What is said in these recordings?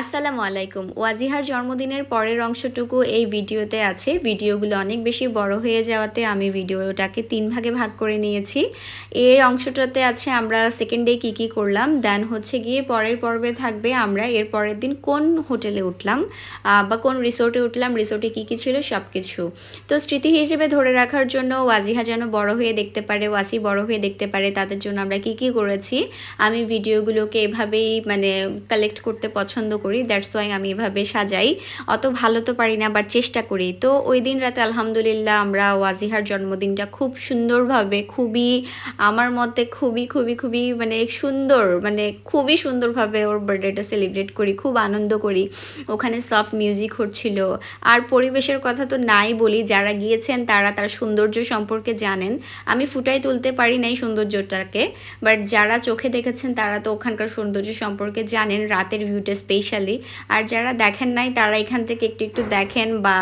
আসসালামু আলাইকুম। ওয়াজিহার জন্মদিনের পরের অংশটুকু এই ভিডিওতে আছে। ভিডিওগুলো অনেক বেশি বড় হয়ে যাওয়াতে আমি ভিডিওটাকে তিন ভাগে ভাগ করে নিয়েছি। এর অংশটাতে আছে আমরা সেকেন্ড ডে কী কী করলাম দেন হচ্ছে গিয়ে পরের পর্বে থাকবে আমরা এর পরের দিন কোন হোটেলে উঠলাম বা কোন রিসোর্টে উঠলাম রিসোর্টে কী কী ছিল সব কিছু তো স্মৃতি হিসেবে ধরে রাখার জন্য ওয়াজিহা যেন বড় হয়ে দেখতে পারে, ওয়াসি বড় হয়ে দেখতে পারে, তাদের জন্য আমরা কী কী করেছি, আমি ভিডিওগুলোকে এভাবেই মানে কালেক্ট করতে পছন্দ করি দ্যাটস ওয়াই আমি এভাবে সাজাই। অত ভালো তো পারি না বাট চেষ্টা করি। তো ওই দিন রাতে আলহামদুলিল্লাহ আমরা ওয়াজিহার জন্মদিনটা খুব সুন্দরভাবে, খুবই আমার মতে খুবই খুবই খুবই মানে সুন্দর মানে খুবই সুন্দরভাবে ওর বার্থডেটা সেলিব্রেট করি, খুব আনন্দ করি। ওখানে সফট মিউজিক হচ্ছিল। আর পরিবেশের কথা তো নাই বলি, যারা গিয়েছেন তারা তার সৌন্দর্য সম্পর্কে জানেন। আমি ফুটাই তুলতে পারি নাই সৌন্দর্যটাকে বাট যারা চোখে দেখেছেন তারা তো ওখানকার সৌন্দর্য সম্পর্কে জানেন, রাতের ভিউটা স্পেশালি আর যারা দেখেন নাই, তারা এখান থেকে একটু একটু দেখেন বা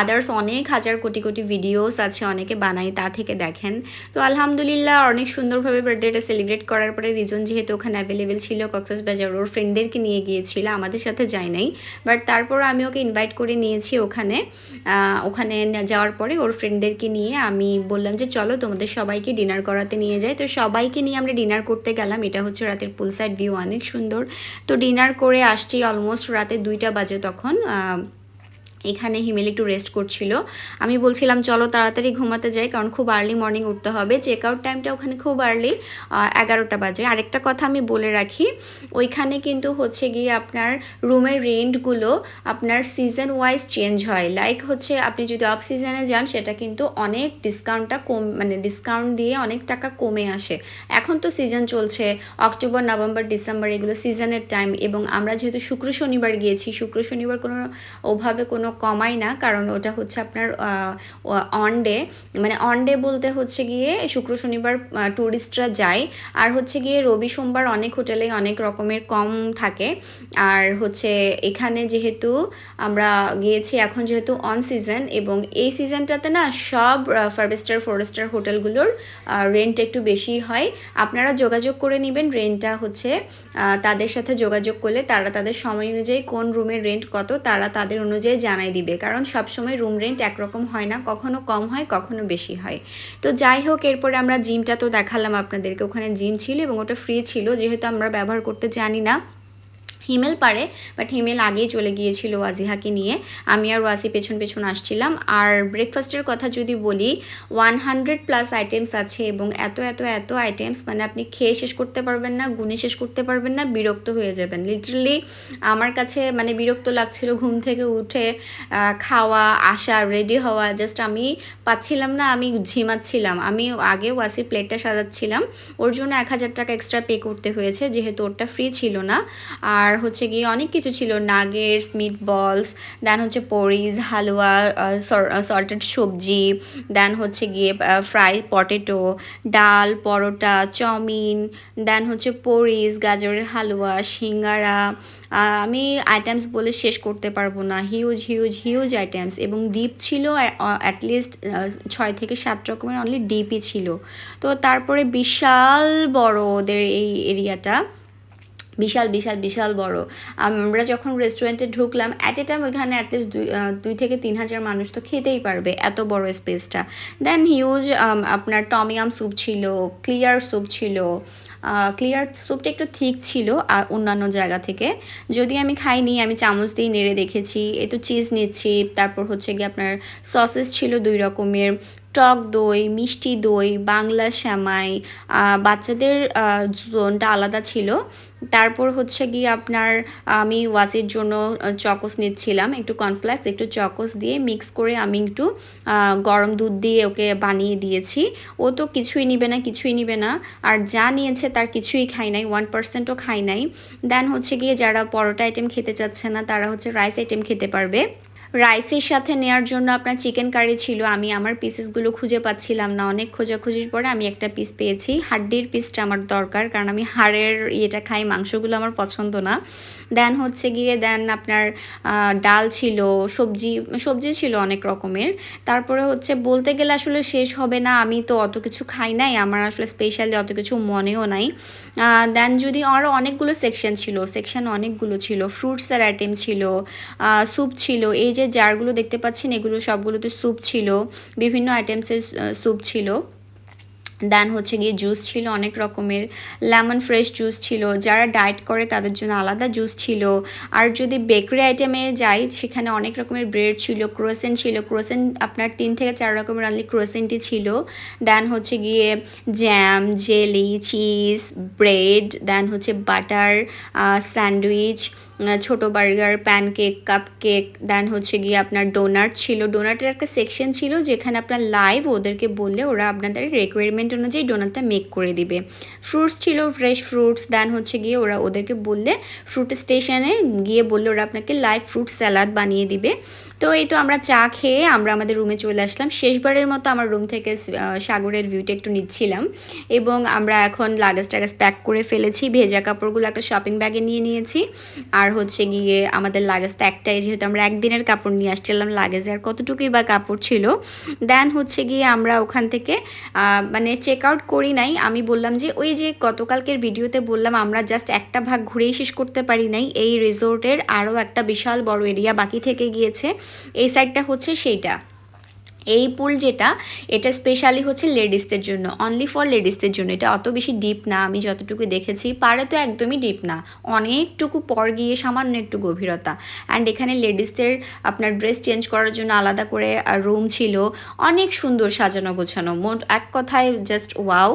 আদার্স অনেক হাজার কোটি কোটি ভিডিওস আছে অনেকে বানাই তা থেকে দেখেন। তো আলহামদুলিল্লাহ, অনেক সুন্দরভাবে বার্থডেটা সেলিব্রেট করার পরে রিজন যেহেতু ওখানে অ্যাভেলেবেল ছিল কক্সাস বাজার ওর ফ্রেন্ডদেরকে নিয়ে গিয়েছিল, আমাদের সাথে যায় নাই। বাট তারপর আমি ওকে ইনভাইট করে নিয়েছি ওখানে। ওখানে যাওয়ার পরে ওর ফ্রেন্ডদেরকে নিয়ে আমি বললাম যে, চলো তোমাদের সবাইকে ডিনার করাতে নিয়ে যাই। তো সবাইকে নিয়ে আমরা ডিনার করতে গেলাম। এটা হচ্ছে রাতের পুল সাইড ভিউ অনেক সুন্দর। তো ডিনার করে আসছি অলমোস্ট রাতে দুইটা বাজে তখন এখানে হিমেল একটু রেস্ট করছিল। আমি বলছিলাম, চলো তাড়াতাড়ি ঘুমাতে যাই, কারণ খুব আর্লি মর্নিং উঠতে হবে। চেক আউট টাইমটা ওখানে খুব আর্লি এগারোটা বাজে। আরেকটা কথা আমি বলে রাখি, ওইখানে কিন্তু হচ্ছে গিয়ে আপনার রুমের রেন্টগুলো আপনার সিজন ওয়াইজ চেঞ্জ হয়। লাইক হচ্ছে, আপনি যদি অফ সিজনে যান, সেটা কিন্তু অনেক ডিসকাউন্টটা কম মানে ডিসকাউন্ট দিয়ে অনেক টাকা কমে আসে। এখন তো সিজন চলছে অক্টোবর নভেম্বর ডিসেম্বর এগুলো সিজনের টাইম এবং আমরা যেহেতু শুক্র, শনিবার গিয়েছি, শুক্র, শনিবার কোনো ওভাবে কোনো কমাই না, কারণ ওটা হচ্ছে আপনার অন ডে মানে অন ডে বলতে হচ্ছে গিয়ে শুক্র, শনিবার ট্যুরিস্টরা যায়। আর হচ্ছে গিয়ে রবি, সোমবার অনেক হোটেলে অনেক রকমের কম থাকে। আর হচ্ছে এখানে যেহেতু আমরা গিয়েছি, এখন যেহেতু অন সিজন এবং এই সিজনটাতে না সব ফাইভ স্টার ফোর স্টার হোটেলগুলোর রেন্ট একটু বেশি হয়। আপনারা যোগাযোগ করে নেবেন রেন্টটা হচ্ছে তাদের সাথে যোগাযোগ করলে তারা তাদের সময় অনুযায়ী কোন রুমের রেন্ট কত, তারা তাদের অনুযায়ী জানাই দিবে। কারণ সবসময় রুম রেন্ট একরকম হয় না। কখনো কম হয়, কখনো বেশি হয়। তো যাই হোক, এরপরে আমরা জিমটা তো দেখালাম আপনাদেরকে। ওখানে জিম ছিল এবং ওটা ফ্রি ছিল। যেহেতু আমরা ব্যবহার করতে জানি না হিমেল পারে বাট হিমেল আগেই চলে গিয়েছিল ওয়াজিহাকে নিয়ে। আমি আর ওয়াসি পেছন পেছন আসছিলাম। আর ব্রেকফাস্টের কথা যদি বলি ওয়ান হান্ড্রেড প্লাস আইটেমস আছে এবং এত এত এত আইটেমস মানে আপনি খেয়ে শেষ করতে পারবেন না গুনে শেষ করতে পারবেন না, বিরক্ত হয়ে যাবেন। লিটারালি আমার কাছে মানে বিরক্ত লাগছিল ঘুম থেকে উঠে খাওয়া, আসা রেডি হওয়া জাস্ট আমি পাচ্ছিলাম না, আমি ঝিমাচ্ছিলাম। আমি আগে ওয়াসির প্লেটটা সাজাচ্ছিলাম। ওর জন্য এক হাজার টাকা এক্সট্রা পে করতে হয়েছে, যেহেতু ওরটা ফ্রি ছিল না। আর হচ্ছে গিয়ে অনেক কিছু ছিল। নাগেটস মিট বলস দেন হচ্ছে পরিজ হালুয়া সল্টেড সবজি দেন হচ্ছে গিয়ে ফ্রাই পটেটো ডাল, পরোটা, চাউমিন দেন হচ্ছে পরিজ গাজরের হালুয়া, সিঙ্গারা আমি আইটেমস বলে শেষ করতে পারব না। হিউজ হিউজ হিউজ আইটেমস এবং ডিপ ছিল অ্যাটলিস্ট ছয় থেকে সাত রকমের অনলি ডিপই ছিল। তো তারপরে বিশাল বড় ওদের এই এরিয়াটা বিশাল বিশাল বিশাল বড়। আমরা যখন রেস্টুরেন্টে ঢুকলাম অ্যাট এ টাইম ওইখানে অ্যাটলিস্ট দুই থেকে তিন হাজার মানুষ তো খেতেই পারবে এত বড় স্পেসটা দেন হিউজ আপনার টমিয়াম স্যুপ ছিল ক্লিয়ার স্যুপ ছিল ক্লিয়ার স্যুপটা একটু ঠিক ছিল আর অন্যান্য জায়গা থেকে। যদি আমি খাইনি, আমি চামচ দিয়ে নেড়ে দেখেছি একটু চিজ নিচ্ছি, তারপর হচ্ছে গিয়ে আপনার সসেস ছিল দুই রকমের। টক দই, মিষ্টি দই, বাংলা শ্যামাই বাচ্চাদের জোনটা আলাদা ছিল। তারপর হচ্ছে গিয়ে আপনার, আমি ওয়াসির জন্য চকোস নিচ্ছিলাম, একটু কর্নফ্লেক্স, একটু চকোস দিয়ে মিক্স করে আমি একটু গরম দুধ দিয়ে ওকে বানিয়ে দিয়েছি। ও তো কিছুই নিবে না, কিছুই নিবে না, আর যা নিয়েছে তার কিছুই খাই নাই ওয়ান পার্সেন্টও খাই নাই। দেন হচ্ছে গিয়ে যারা পরোটা আইটেম খেতে চাচ্ছে না, তারা হচ্ছে রাইস আইটেম খেতে পারবে। রাইসের সাথে নেওয়ার জন্য আপনার চিকেন কারি ছিল, আমি আমার পিসেসগুলো খুঁজে পাচ্ছিলাম না। অনেক খোঁজাখুঁজির পরে আমি একটা পিস পেয়েছি। হাড্ডির পিসটা আমার দরকার, কারণ আমি হাড়ের ইয়েটা খাই, মাংসগুলো আমার পছন্দ না। দেন হচ্ছে গিয়ে দেন আপনার ডাল ছিল, সবজি সবজি ছিল অনেক রকমের। তারপরে হচ্ছে বলতে গেলে আসলে শেষ হবে না, আমি তো অত কিছু খাই নাই, আমার আসলে স্পেশালি অত কিছু মনেও নাই। দেন যদি আরও অনেকগুলো সেকশন ছিল সেকশন অনেকগুলো ছিল ফ্রুটসের আইটেম ছিল স্যুপ ছিল, এই যে জারগুলো দেখতে পাচ্ছেন, এগুলো সবগুলোতে স্যুপ ছিল, বিভিন্ন আইটেমসের স্যুপ ছিল। দেন হচ্ছে গিয়ে জুস ছিল, অনেক রকমের। লেমন ফ্রেশ জুস ছিল, যারা ডায়েট করে তাদের জন্য আলাদা জুস ছিল। আর যদি বেকারি আইটেমে যাই, সেখানে অনেক রকমের ব্রেড ছিল ক্রোসেন ছিল। ক্রোসেন আপনার তিন থেকে চার রকমের অনলি ক্রোসেনটি ছিল। দেন হচ্ছে গিয়ে jam jelly cheese bread then হচ্ছে বাটার স্যান্ডউইচ ছোট burger pancake cupcake then হচ্ছে গিয়ে আপনার ডোনাট ছিল। ডোনাটের একটা সেকশন ছিল যেখানে আপনার লাইভ ওদেরকে বললে ওরা আপনাদের রিকোয়ারমেন্ট অনুযায়ী ডোনাটটা মেক করে দিবে। ফ্রুটস ছিল ফ্রেশ ফ্রুটস দেন হচ্ছে গিয়ে ওরা ওদেরকে বললে ফ্রুট স্টেশনে গিয়ে বললে ওরা আপনাকে লাইভ ফ্রুট স্যালাড বানিয়ে দিবে। তো এই তো আমরা চা খেয়ে আমরা আমাদের রুমে চলে আসলাম। শেষবারের মতো আমার রুম থেকে সাগরের ভিউটা একটু নিচ্ছিলাম এবং আমরা এখন লাগেজ টাগেজ প্যাক করে ফেলেছি। ভেজা কাপড়গুলো একটা শপিং ব্যাগে নিয়ে নিয়েছি। আর হচ্ছে গিয়ে আমাদের লাগেজ তো একটাই, যেহেতু আমরা একদিনের কাপড় নিয়ে আসছিলাম লাগেজে আর কতটুকুই বা কাপড় ছিল। দেন হচ্ছে গিয়ে আমরা ওখান থেকে মানে চেক আউট করি নাই। আমি বললাম যে, ওই যে গতকালকের ভিডিওতে বললাম, আমরা জাস্ট একটা ভাগ ঘুরেই শেষ করতে পারি নাই। এই রিসোর্টের আরও একটা বিশাল বড় এরিয়া বাকি থেকে গিয়েছে। এই সাইডটা হচ্ছে সেইটা। এই পুল যেটা, এটা স্পেশালি হচ্ছে লেডিসদের জন্য অনলি ফর লেডিসদের জন্য। এটা অত বেশি ডিপ না, আমি যতটুকু দেখেছি পারে তো একদমই ডিপ না। অনেকটুকু পর গিয়ে সামান্য একটু গভীরতা। অ্যান্ড এখানে লেডিসদের আপনার ড্রেস চেঞ্জ করার জন্য আলাদা করে রুম ছিল। অনেক সুন্দর সাজানো গোছানো, মোট এক কথায় জাস্ট ওয়াও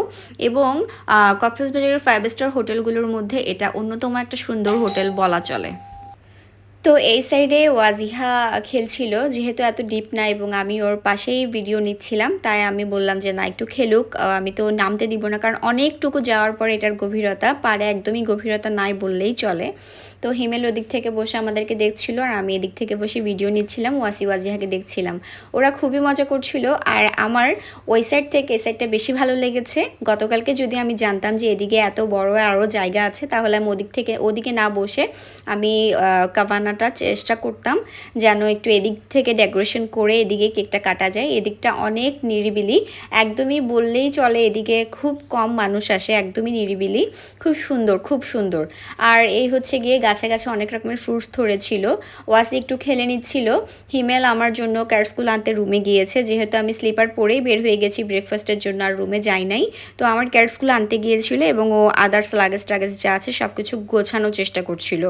এবং কক্সবাজারের ফাইভ স্টার হোটেলগুলোর মধ্যে এটা অন্যতম একটা সুন্দর হোটেল বলা চলে। তো এই সাইডে ওয়াজিহা খেলছিল, যেহেতু এত ডিপ না এবং আমি ওর পাশেই ভিডিও নিচ্ছিলাম, তাই আমি বললাম যে, না, একটু খেলুক আমি তো নামতে দিব না। কারণ অনেকটুকু যাওয়ার পর এটার গভীরতা পারে একদমই গভীরতা নাই বললেই চলে। তো হিমেল ওদিক থেকে বসে আমাদেরকে দেখছিল আর আমি এদিক থেকে বসে ভিডিও নিচ্ছিলাম, ওয়াসি ওয়াজিহাকে দেখছিলাম। ওরা খুবই মজা করছিল আর আমার ওই সাইড থেকে এই সাইডটা বেশি ভালো লেগেছে। গতকালকে যদি আমি জানতাম যে এদিকে এত বড় আরও জায়গা আছে, তাহলে আমি ওদিক থেকে, ওদিকে না বসে আমি কাবানাটা চেষ্টা করতাম যেন একটু এদিক থেকে ডেকোরেশন করে এদিকে কেকটা কাটা যায়। এদিকটা অনেক নিরিবিলি, একদমই বললেই চলে এদিকে খুব কম মানুষ আসে, একদমই নিরিবিলি, খুব সুন্দর খুব সুন্দর। আর এই হচ্ছে গিয়ে গাছে গাছে অনেক রকমের ফ্রুটস ধরেছিল, ওয়াসি একটু খেলে নিচ্ছিল, হিমেল আমার জন্য ক্যার স্কুল আনতে রুমে গিয়েছে, যেহেতু আমি স্লিপার পরেই বের হয়ে গেছি ব্রেকফাস্টের জন্য আর রুমে যাই নাই, তো আমার ক্যার স্কুল আনতে গিয়েছিল এবং ও আদার্স লাগেজ টাগেজ যা আছে সব কিছু গোছানোর চেষ্টা করছিল।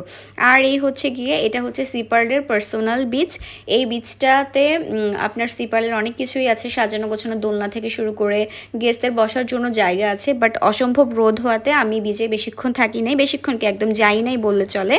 আর এই হচ্ছে গিয়ে এটা হচ্ছে সিপার্লের পার্সোনাল বিচ এই বিচটাতে আপনার সিপার্লের অনেক কিছুই আছে, সাজানো গোছানো দোলনা থেকে শুরু করে গেস্টদের বসার জন্য জায়গা আছে বাট অসম্ভব রোদ হওয়াতে আমি বিচে বেশিক্ষণ থাকি নাই বেশিক্ষণকে একদম যাই নাই বললে চলে।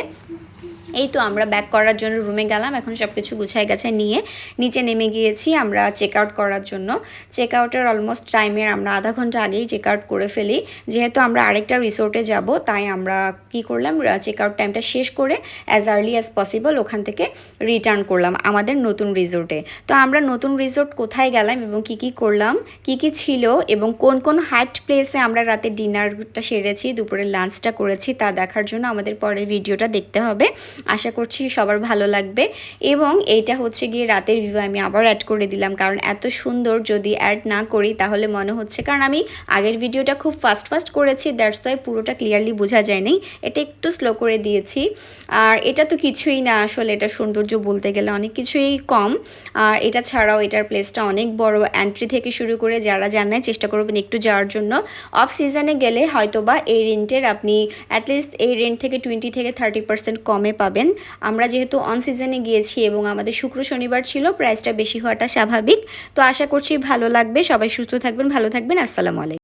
এই তো আমরা ব্যাক করার জন্য রুমে গেলাম, এখন সব কিছু গুছাই গেছে, নিয়ে নিচে নেমে গিয়েছি আমরা চেক আউট করার জন্য। চেক আউটের অলমোস্ট টাইমের আমরা আধা ঘণ্টা আগেই চেক আউট করে ফেলি। যেহেতু আমরা আরেকটা রিসোর্টে যাব, তাই আমরা কি করলাম চেক আউট টাইমটা শেষ করে অ্যাজ আর্লি অ্যাজ পসিবল ওখান থেকে রিটার্ন করলাম আমাদের নতুন রিসোর্টে তো আমরা নতুন রিসোর্ট কোথায় গেলাম এবং কি কি করলাম, কি কি ছিল এবং কোন কোন হাইট প্লেসে আমরা রাতে ডিনারটা সেরেছি দুপুরে লাঞ্চটা করেছি তা দেখার জন্য আমাদের পরের ভিডিওটা দেখতে হবে। আশা করছি সবার ভালো লাগবে। এবং এইটা হচ্ছে গিয়ে রাতের ভিউ আমি আবার অ্যাড করে দিলাম। কারণ এত সুন্দর যদি অ্যাড না করি, তাহলে মনে হচ্ছে, কারণ আমি আগের ভিডিওটা খুব ফাস্ট ফাস্ট করেছি দ্যাটস ওয়াই পুরোটা ক্লিয়ারলি বোঝা যায়নি। এটা একটু স্লো করে দিয়েছি। আর এটা তো কিছুই না আসলে, এটা সৌন্দর্য বলতে গেলে অনেক কিছুই কম। আর এটা ছাড়াও এটার প্লেসটা অনেক বড় এন্ট্রি থেকে শুরু করে, যারা জানায় চেষ্টা করবেন একটু যাওয়ার জন্য। অফ সিজনে গেলে হয়তোবা এই রেন্টের আপনি অ্যাটলিস্ট এই রেন্ট থেকে টোয়েন্টি থেকে থার্টি পার্সেন্ট কমে পাবেন। আমরা যেহেতু অন সিজনে গিয়েছি এবং আমাদের শুক্র শনিবার ছিল প্রাইসটা বেশি হওয়াটা স্বাভাবিক। তো আশা করছি ভালো লাগবে। সবাই সুস্থ থাকবেন, ভালো থাকবেন। আসসালামু আলাইকুম।